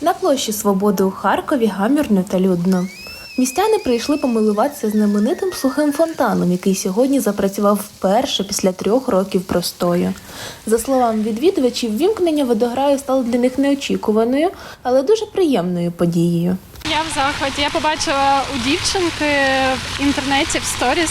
На площі Свободи у Харкові гамірно та людно. Містяни прийшли помилуватися знаменитим сухим фонтаном, який сьогодні запрацював вперше після трьох років простою. За словами відвідувачів, вімкнення водограю стало для них неочікуваною, але дуже приємною подією. Я в захваті. Я побачила у дівчинки в інтернеті в сторіс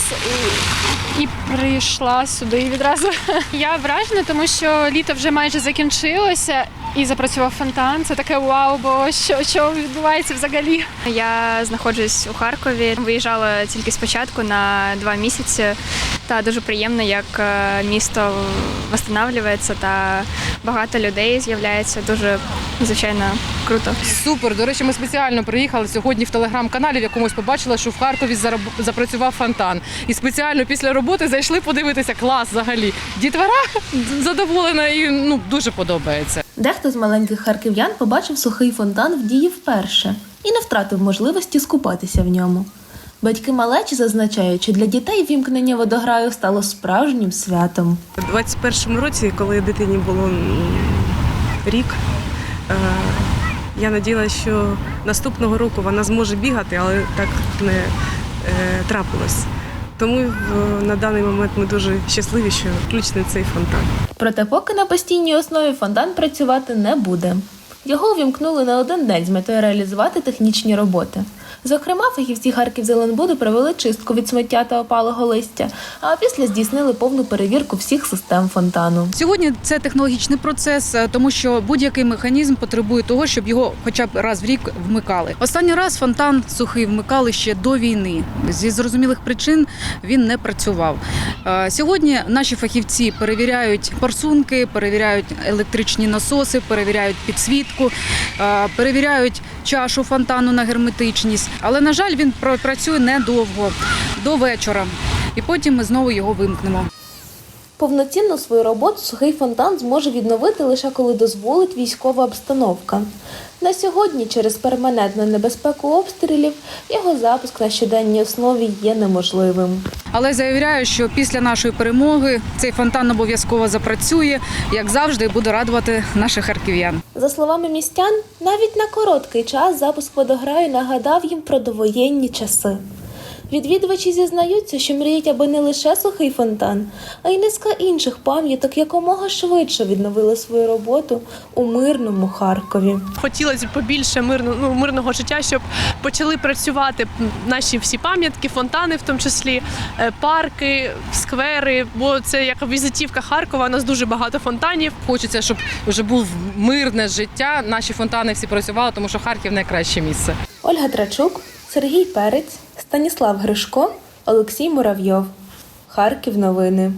і, і прийшла сюди відразу. Я вражена, тому що літо вже майже закінчилося і запрацював фонтан. Це таке вау, бо що, що відбувається взагалі. Я знаходжусь у Харкові. Виїжджала тільки спочатку на два місяці. Та дуже приємно, як е, місто встановлюється та багато людей з'являється. Дуже звичайно круто. Супер. До речі, ми спеціально приїхали сьогодні в телеграм-каналі, в якомусь побачила, що в Харкові зараб- запрацював фонтан. І спеціально після роботи зайшли подивитися клас взагалі. Дітвора задоволена і ну дуже подобається. Дехто з маленьких харків'ян побачив сухий фонтан в дії вперше і не втратив можливості скупатися в ньому. Батьки малечі зазначають, що для дітей вімкнення водограю стало справжнім святом. У 21-му році, коли дитині було рік, е, я надіялася, що наступного року вона зможе бігати, але так не е, трапилось. Тому е, на даний момент ми дуже щасливі, що включений цей фонтан. Проте поки на постійній основі фонтан працювати не буде. Його увімкнули на один день з метою реалізувати технічні роботи. Зокрема, фахівці Харківзеленбуду провели чистку від сміття та опалого листя, а після здійснили повну перевірку всіх систем фонтану. Сьогодні це технологічний процес, е, тому що будь-який механізм потребує того, щоб його хоча б раз в рік вмикали. Останній раз фонтан сухий вмикали ще до війни. Зі зрозумілих причин він не працював. Е, Сьогодні наші фахівці перевіряють форсунки, перевіряють електричні насоси, перевіряють підсвітку, е, перевіряють чашу фонтану на герметичність. Але на жаль, він працює недовго до вечора, і потім ми знову його вимкнемо. Повноцінну свою роботу сухий фонтан зможе відновити лише коли дозволить військова обстановка. На сьогодні, через перманентну небезпеку обстрілів, його запуск на щоденній основі є неможливим. Але заявляю, що після нашої перемоги цей фонтан обов'язково запрацює, як завжди, і буде радувати наших харків'ян. За словами містян, навіть на короткий час запуск водограю нагадав їм про довоєнні часи. Відвідувачі зізнаються, що мріють, аби не лише сухий фонтан, а й низка інших пам'яток якомога швидше відновили свою роботу у мирному Харкові. хотілося б побільше мирно, ну, мирного життя, щоб почали працювати наші всі пам'ятки, фонтани, в тому числі е, парки, сквери. Бо це як візитівка Харкова. У нас дуже багато фонтанів. Хочеться, щоб вже був мирне життя. Наші фонтани всі працювали, тому що Харків найкраще місце. Ольга Трачук, Сергій Перець, Станіслав Гришко, Олексій Муравйов. Харків новини.